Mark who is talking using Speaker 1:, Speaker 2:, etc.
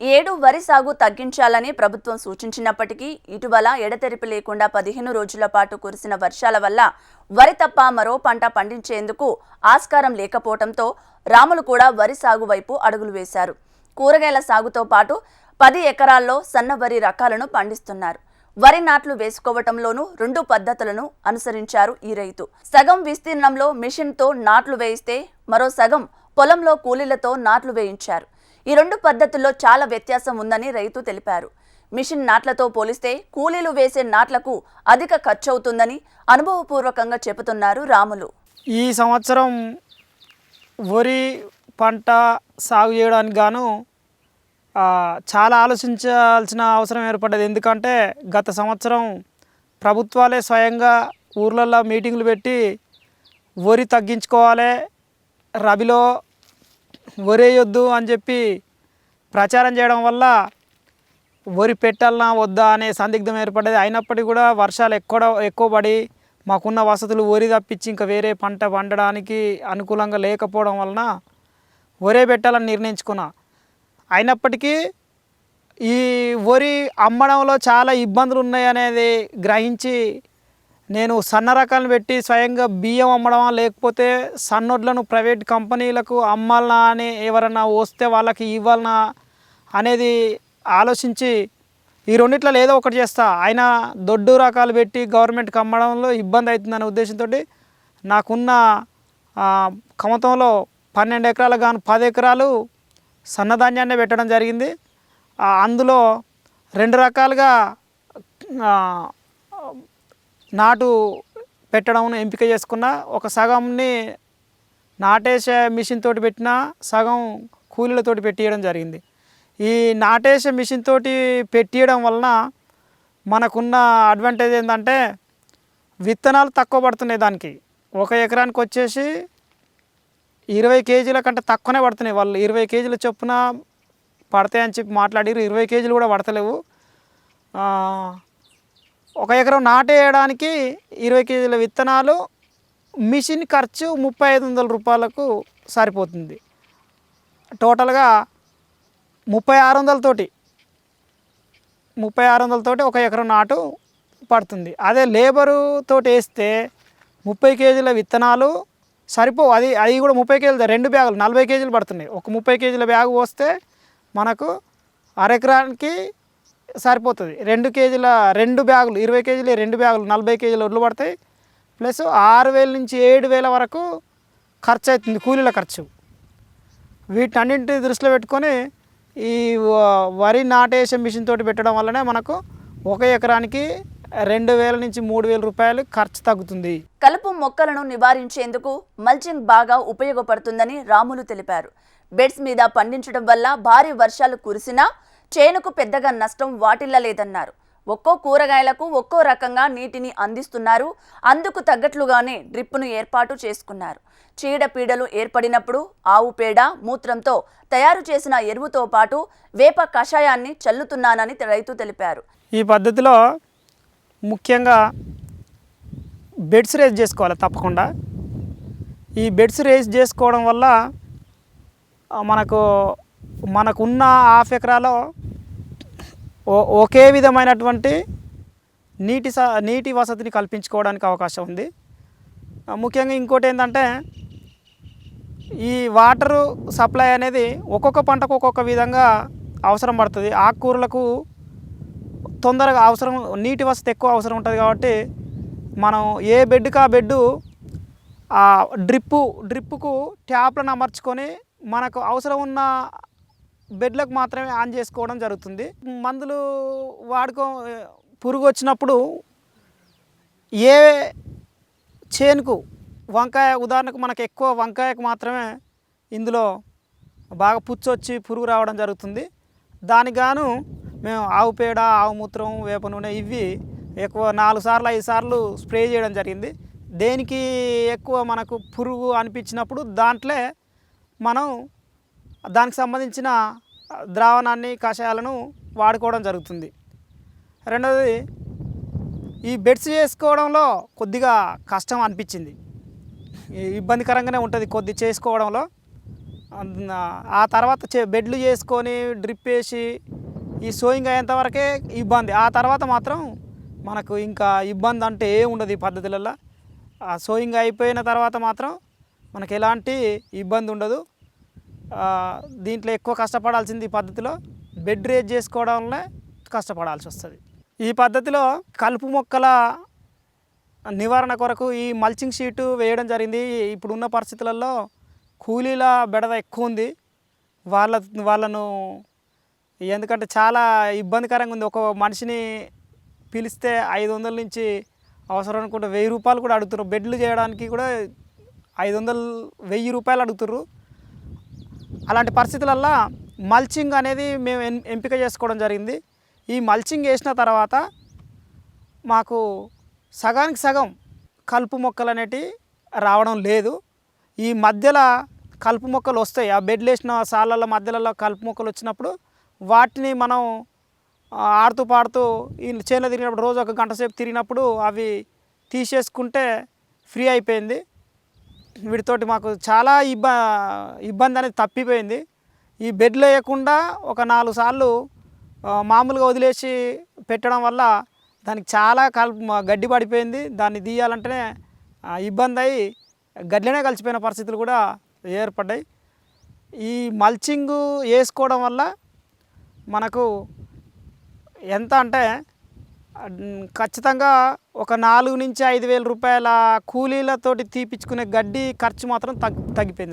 Speaker 1: ఏడు వరి సాగు తగ్గించాలని ప్రభుత్వం సూచించినప్పటికీ ఇటీవల ఎడతెరిపి లేకుండా పదిహేను రోజుల పాటు కురిసిన వర్షాల వల్ల వరి తప్ప మరో పంట పండించేందుకు ఆస్కారం లేకపోవడంతో రాములు కూడా వరి సాగు వైపు అడుగులు వేశారు. కూరగాయల సాగుతో పాటు పది ఎకరాల్లో సన్న వరి రకాలను పండిస్తున్నారు. వరి నాట్లు వేసుకోవటంలోనూ రెండు పద్ధతులను అనుసరించారు ఈ రైతు. సగం విస్తీర్ణంలో మిషన్తో నాట్లు వేయిస్తే మరో సగం పొలంలో కూలీలతో నాట్లు వేయించారు. ఈ రెండు పద్ధతుల్లో చాలా వ్యత్యాసం ఉందని రైతు తెలిపారు. మిషన్ నాట్లతో పోలిస్తే కూలీలు వేసే నాట్లకు అధిక ఖర్చవుతుందని అనుభవపూర్వకంగా చెబుతున్నారు రాములు.
Speaker 2: ఈ సంవత్సరం వరి పంట సాగు చేయడానికి గాను చాలా ఆలోచించాల్సిన అవసరం ఏర్పడ్డది. ఎందుకంటే గత సంవత్సరం ప్రభుత్వాలే స్వయంగా ఊర్లలో మీటింగులు పెట్టి వరి తగ్గించుకోవాలి రబిలో వరేయొద్దు అని చెప్పి ప్రచారం చేయడం వల్ల వరి పెట్టాలనా వద్దా అనే సందిగ్ధం ఏర్పడేది అయినప్పటికీ కూడా వర్షాలు ఎక్కువ ఎక్కువ పడి మాకున్న వసతులు వరి తప్పించి ఇంకా వేరే పంట పండడానికి అనుకూలంగా లేకపోవడం వలన వరే పెట్టాలని నిర్ణయించుకున్నా. అయినప్పటికీ ఈ వరి అమ్మడంలో చాలా ఇబ్బందులు ఉన్నాయనేది గ్రహించి నేను సన్న రకాలను పెట్టి స్వయంగా బియ్యం అమ్మడమా లేకపోతే సన్నొడ్లను ప్రైవేట్ కంపెనీలకు అమ్మాలనా అని ఎవరన్నా వస్తే వాళ్ళకి ఇవ్వాలనా అనేది ఆలోచించి ఈ రెండిట్లో ఏదో ఒకటి చేస్తా. ఆయన దొడ్డు రకాలు పెట్టి గవర్నమెంట్కి అమ్మడంలో ఇబ్బంది అవుతుందనే ఉద్దేశంతో నాకున్న కమతంలో పన్నెండు ఎకరాలు కాను పది ఎకరాలు సన్నధాన్యాన్ని పెట్టడం జరిగింది. అందులో రెండు రకాలుగా నాటు పెట్టడం ఎంపిక చేసుకున్న. ఒక సగంని నాటేసే మిషన్ తోటి పెట్టిన సగం కూలీలతోటి పెట్టియడం జరిగింది. ఈ నాటేసే మిషన్ తోటి పెట్టియడం వలన మనకున్న అడ్వాంటేజ్ ఏంటంటే విత్తనాలు తక్కువ పడుతున్నాయి దానికి. ఒక ఎకరానికి వచ్చేసి ఇరవై కేజీల కంటే తక్కువనే పడుతున్నాయి వాళ్ళు. ఇరవై కేజీల చొప్పున పడతాయని చెప్పి మాట్లాడారు. ఇరవై కేజీలు కూడా పడతలేవు. ఒక ఎకరం నాటేయడానికి ఇరవై కేజీల విత్తనాలు మిషన్ ఖర్చు ముప్పై ఐదు వందల రూపాయలకు సరిపోతుంది. టోటల్గా ముప్పై ఆరు వందలతోటి ముప్పై ఆరు వందలతోటి ఒక ఎకరం నాటు పడుతుంది. అదే లేబరు తోటి వేస్తే ముప్పై కేజీల విత్తనాలు సరిపో అది అది కూడా ముప్పై కేజీలు రెండు బ్యాగులు నలభై కేజీలు పడుతున్నాయి. ఒక ముప్పై కేజీల బ్యాగు పోస్తే మనకు అరెకరానికి సరిపోతుంది. రెండు కేజీల రెండు బ్యాగులు ఇరవై కేజీలు రెండు బ్యాగులు నలభై కేజీలు ఒడ్లు పడతాయి. ప్లస్ ఆరు వేల నుంచి ఏడు వేల వరకు ఖర్చు అవుతుంది కూలీల ఖర్చు. వీటన్నింటిని దృష్టిలో పెట్టుకొని ఈ వ- వరి నాటేసే మిషన్ తోటి పెట్టడం వల్లనే మనకు ఒక ఎకరానికి రెండు వేల నుంచి మూడు వేల రూపాయలు ఖర్చు తగ్గుతుంది.
Speaker 1: కలుపు మొక్కలను నివారించేందుకు మల్చింగ్ బాగా ఉపయోగపడుతుందని రాములు తెలిపారు. బెడ్స్ మీద పండించడం వల్ల భారీ వర్షాలు కురిసినా చేనుకు పెద్దగా నష్టం వాటిల్లలేదన్నారు. ఒక్కో కూరగాయలకు ఒక్కో రకంగా నీటిని అందిస్తున్నారు. అందుకు తగ్గట్లుగానే డ్రిప్పును ఏర్పాటు చేసుకున్నారు. చీడపీడలు ఏర్పడినప్పుడు ఆవు పేడ మూత్రంతో తయారు చేసిన ఎరువుతో పాటు వేప కషాయాన్ని చల్లుతున్నానని రైతు తెలిపారు.
Speaker 2: ఈ పద్ధతిలో ముఖ్యంగా బెడ్స్ రేస్ చేసుకోవాలి తప్పకుండా. ఈ బెడ్స్ రేస్ చేసుకోవడం వల్ల మనకు మనకున్న హాఫ్ ఎకరాలో ఒకే విధమైనటువంటి నీటి స నీటి వసతిని కల్పించుకోవడానికి అవకాశం ఉంది. ముఖ్యంగా ఇంకోటి ఏంటంటే ఈ వాటరు సప్లై అనేది ఒక్కొక్క పంటకు ఒక్కొక్క విధంగా అవసరం పడుతుంది. ఆకుకూరలకు తొందరగా అవసరం నీటి వసతి ఎక్కువ అవసరం ఉంటుంది కాబట్టి మనం ఏ బెడ్కి ఆ బెడ్ ఆ డ్రిప్పు డ్రిప్పుకు ట్యాప్లను అమర్చుకొని మనకు అవసరం ఉన్న బెడ్లకు మాత్రమే ఆన్ చేసుకోవడం జరుగుతుంది. మందులు వాడుకో పురుగు వచ్చినప్పుడు ఏ చేనుకు వంకాయ ఉదాహరణకు మనకు ఎక్కువ వంకాయకు మాత్రమే ఇందులో బాగా పుచ్చొచ్చి పురుగు రావడం జరుగుతుంది. దానికి గాను మేము ఆవు పేడ ఆవు మూత్రం వేప నూనె ఇవి ఎక్కువ నాలుగు సార్లు ఐదు సార్లు స్ప్రే చేయడం జరిగింది. దేనికి ఎక్కువ మనకు పురుగు అనిపించినప్పుడు దాంట్లో మనం దానికి సంబంధించిన ద్రావణాన్ని కషాయాలను వాడుకోవడం జరుగుతుంది. రెండవది ఈ బెడ్స్ చేసుకోవడంలో కొద్దిగా కష్టం అనిపించింది. ఈ ఇబ్బందికరంగానే ఉంటుంది కొద్ది చేసుకోవడంలో. ఆ తర్వాత చే- బెడ్లు చేసుకొని డ్రిప్ వేసి ఈ సోయింగ్ అయ్యేంతవరకే ఇబ్బంది. ఆ తర్వాత మాత్రం మనకు ఇంకా ఇబ్బంది అంటే ఏ ఉండదు ఈ పద్ధతులలో ఆ సోయింగ్ అయిపోయిన తర్వాత మాత్రం మనకు ఎలాంటి ఇబ్బంది ఉండదు. దీంట్లో ఎక్కువ కష్టపడాల్సింది ఈ పద్ధతిలో బెడ్ రేజ్ చేసుకోవడం వల్ల కష్టపడాల్సి వస్తుంది. ఈ పద్ధతిలో కలుపు మొక్కల నివారణ కొరకు ఈ మల్చింగ్ షీటు వేయడం జరిగింది. ఇప్పుడున్న పరిస్థితులలో కూలీల బెడద ఎక్కువ ఉంది. వాళ్ళ వాళ్ళను ఎందుకంటే చాలా ఇబ్బందికరంగా ఉంది. ఒక మనిషిని పిలిస్తే ఐదు వందల నుంచి అవసరం అనుకుంటే వెయ్యి రూపాయలు కూడా అడుగుతున్నారు బెడ్లు చేయడానికి కూడా ఐదు వందలు వెయ్యి రూపాయలు అడుగుతున్నారు అలాంటి పరిస్థితులల్లో మల్చింగ్ అనేది మేము ఎం- ఎంపిక చేసుకోవడం జరిగింది. ఈ మల్చింగ్ వేసిన తర్వాత మాకు సగానికి సగం కలుపు మొక్కలు అనేటివి రావడం లేదు. ఈ మధ్యలో కలుపు మొక్కలు వస్తాయి. ఆ బెడ్లు వేసిన సాళ్ళ మధ్యలలో కలుపు మొక్కలు వచ్చినప్పుడు వాటిని మనం ఆడుతూ పాడుతూ ఈ చేనులో తిరిగినప్పుడు రోజు ఒక గంట సేపు తిరిగినప్పుడు అవి తీసేసుకుంటే ఫ్రీ అయిపోయింది. వీటితోటి మాకు చాలా ఇబ్బ ఇబ్బంది అనేది తప్పిపోయింది. ఈ బెడ్లు వేయకుండా ఒక నాలుగు సార్లు మామూలుగా వదిలేసి పెట్టడం వల్ల దానికి చాలా కల్ గడ్డి పడిపోయింది. దాన్ని తీయాలంటేనే ఇబ్బంది అయ్యి గడ్లనే కలిసిపోయిన పరిస్థితులు కూడా ఏర్పడ్డాయి. ఈ మల్చింగ్ వేసుకోవడం వల్ల మనకు ఎంత అంటే ఖచ్చితంగా ఒక నాలుగు నుంచి ఐదు వేల రూపాయల కూలీలతోటి తీపిచ్చుకునే గడ్డి ఖర్చు మాత్రం తగ్గి తగ్గిపోయింది నాకు.